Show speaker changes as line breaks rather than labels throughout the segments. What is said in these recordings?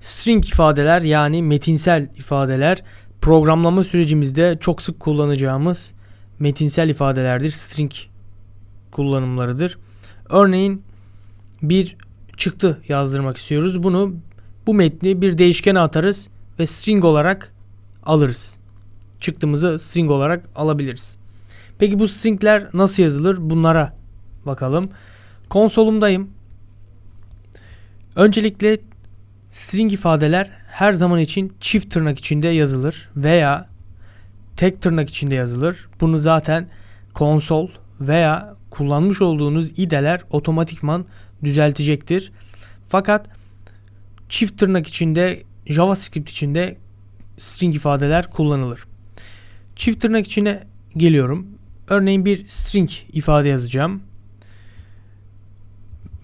String ifadeler yani metinsel ifadeler programlama sürecimizde çok sık kullanacağımız metinsel ifadelerdir. String kullanımlarıdır. Örneğin bir çıktı yazdırmak istiyoruz. Bunu bu metni bir değişkene atarız ve string olarak alırız. Çıktımızı string olarak alabiliriz. Peki bu stringler nasıl yazılır? Bunlara bakalım. Konsolumdayım. Öncelikle string ifadeler her zaman için çift tırnak içinde yazılır veya tek tırnak içinde yazılır. Bunu zaten konsol veya kullanmış olduğunuz IDE'ler otomatikman düzeltecektir. Fakat çift tırnak içinde JavaScript içinde string ifadeler kullanılır. Çift tırnak içine geliyorum. Örneğin bir string ifade yazacağım.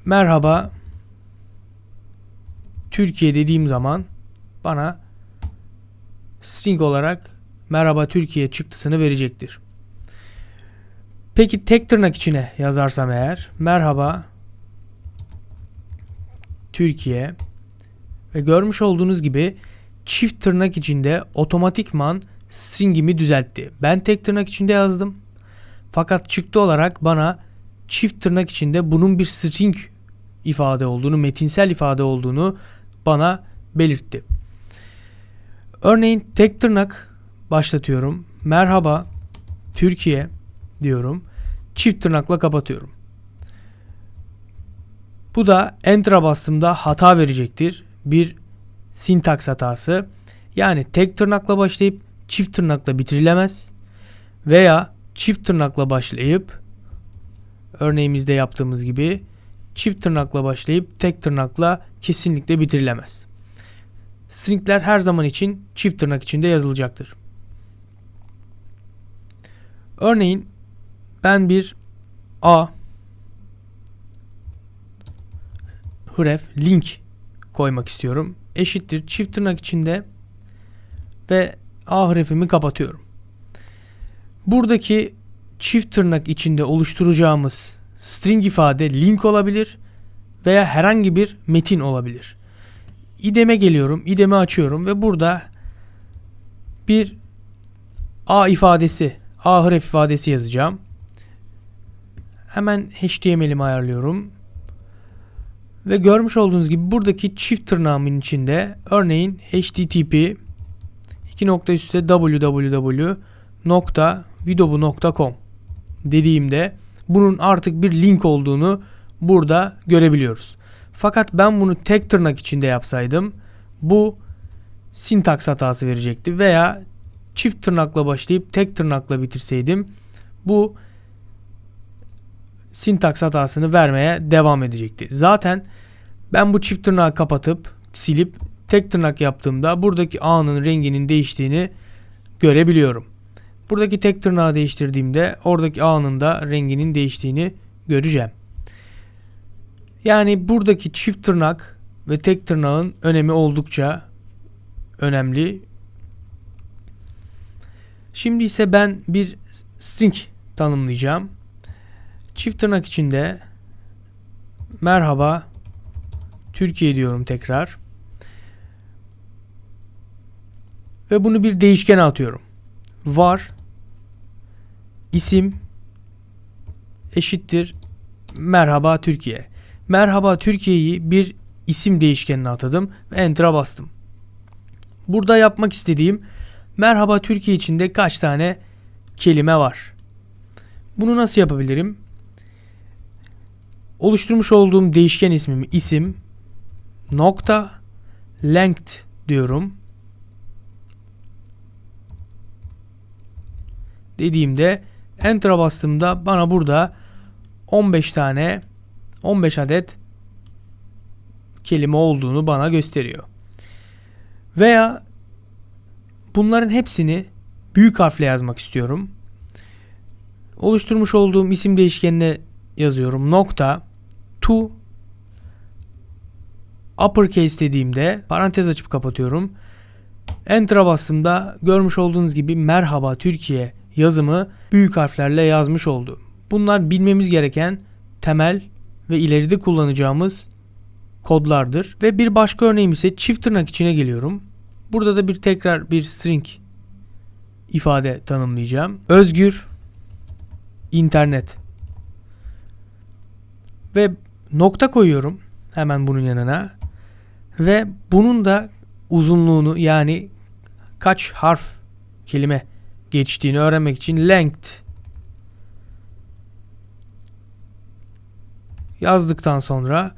Merhaba Türkiye dediğim zaman bana string olarak merhaba Türkiye çıktısını verecektir. Peki tek tırnak içine yazarsam eğer merhaba Türkiye ve görmüş olduğunuz gibi çift tırnak içinde otomatikman stringimi düzeltti. Ben tek tırnak içinde yazdım. Fakat çıktı olarak bana çift tırnak içinde bunun bir string ifade olduğunu, metinsel ifade olduğunu bana belirtti. Örneğin tek tırnak başlatıyorum. Merhaba Türkiye diyorum. Çift tırnakla kapatıyorum. Bu da Enter'a bastığımda hata verecektir. Bir sintaks hatası. Yani tek tırnakla başlayıp çift tırnakla bitirilemez. Veya çift tırnakla başlayıp örneğimizde yaptığımız gibi çift tırnakla başlayıp tek tırnakla kesinlikle bitirilemez. Stringler her zaman için çift tırnak içinde yazılacaktır. Örneğin ben bir A href link koymak istiyorum. Eşittir çift tırnak içinde ve A hrefimi kapatıyorum. Buradaki çift tırnak içinde oluşturacağımız string ifade link olabilir veya herhangi bir metin olabilir. İdeme geliyorum, idemi açıyorum ve burada bir A ifadesi, A harf ifadesi yazacağım. Hemen HTML'imi ayarlıyorum. Ve görmüş olduğunuz gibi buradaki çift tırnağımın içinde örneğin http 2 nokta üstte www.vidobu.com dediğimde bunun artık bir link olduğunu burada görebiliyoruz. Fakat ben bunu tek tırnak içinde yapsaydım bu sintaks hatası verecekti veya çift tırnakla başlayıp tek tırnakla bitirseydim bu sintaks hatasını vermeye devam edecekti. Zaten ben bu çift tırnağı kapatıp silip tek tırnak yaptığımda buradaki A'nın renginin değiştiğini görebiliyorum. Buradaki tek tırnağı değiştirdiğimde oradaki A'nın da renginin değiştiğini göreceğim. Yani buradaki çift tırnak ve tek tırnağın önemi oldukça önemli. Şimdi ise ben bir string tanımlayacağım. Çift tırnak içinde merhaba Türkiye diyorum tekrar. Ve bunu bir değişkene atıyorum. Var isim eşittir merhaba Türkiye. Merhaba Türkiye'yi bir isim değişkenine atadım ve enter'a bastım. Burada yapmak istediğim merhaba Türkiye içinde kaç tane kelime var. Bunu nasıl yapabilirim? Oluşturmuş olduğum değişken ismimi isim nokta length diyorum. Dediğimde enter'a bastığımda bana burada 15 tane 15 adet kelime olduğunu bana gösteriyor. Veya bunların hepsini büyük harfle yazmak istiyorum. Oluşturmuş olduğum isim değişkenine yazıyorum. Nokta to uppercase dediğimde parantez açıp kapatıyorum. Enter'a bastığımda görmüş olduğunuz gibi merhaba Türkiye yazımı büyük harflerle yazmış oldu. Bunlar bilmemiz gereken temel ve ileride kullanacağımız kodlardır. Ve bir başka örneğim ise çift tırnak içine geliyorum. Burada da bir tekrar bir string ifade tanımlayacağım. Özgür internet ve nokta koyuyorum hemen bunun yanına ve bunun da uzunluğunu yani kaç harf kelime geçtiğini öğrenmek için length yazdıktan sonra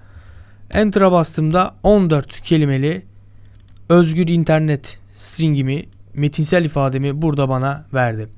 enter'a bastığımda 14 kelimeli özgür internet stringimi metinsel ifademi burada bana verdi.